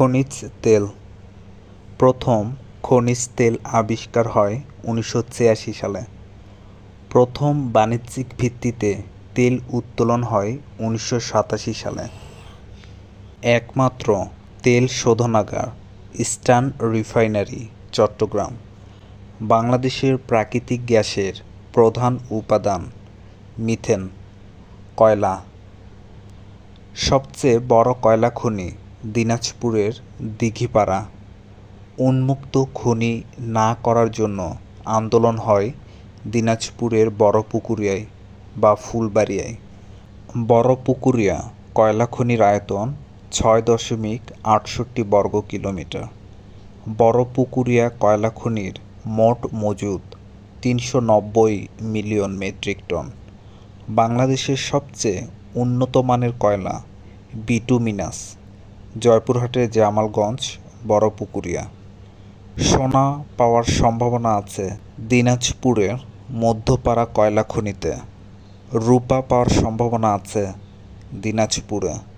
খনিজ তেল। প্রথম খনিজ তেল আবিষ্কার হয় উনিশশো ছিয়াশি সালে। প্রথম বাণিজ্যিক ভিত্তিতে তেল উত্তোলন হয় উনিশশো সাতাশি সালে। একমাত্র তেল শোধনাগার, ইস্টার্ন রিফাইনারি, চট্টগ্রাম। বাংলাদেশের প্রাকৃতিক গ্যাসের প্রধান উপাদান মিথেন, কয়লা। সবচেয়ে বড় কয়লা খনি দিনাজপুরের দিঘিপাড়া। উন্মুক্ত খনি না করার জন্য আন্দোলন হয় দিনাজপুরের বড়পুকুরিয়ায় বা ফুলবাড়িয়ায়। বড়পুকুরিয়া কয়লা খনির আয়তন ছয় দশমিক আটষট্টি বর্গ কিলোমিটার। বড়পুকুরিয়া কয়লা খনির মোট মজুদ তিনশো নব্বই মিলিয়ন মেট্রিক টন। বাংলাদেশের সবচেয়ে উন্নত মানের কয়লা বিটুমিনাস। জয়পুরহাটের জামালগঞ্জ বড়পুকুরিয়া সোনা পাওয়ার সম্ভাবনা আছে দিনাজপুরের মধ্যপাড়া কয়লা খনিতে। রূপা পাওয়ার সম্ভাবনা আছে দিনাজপুরে।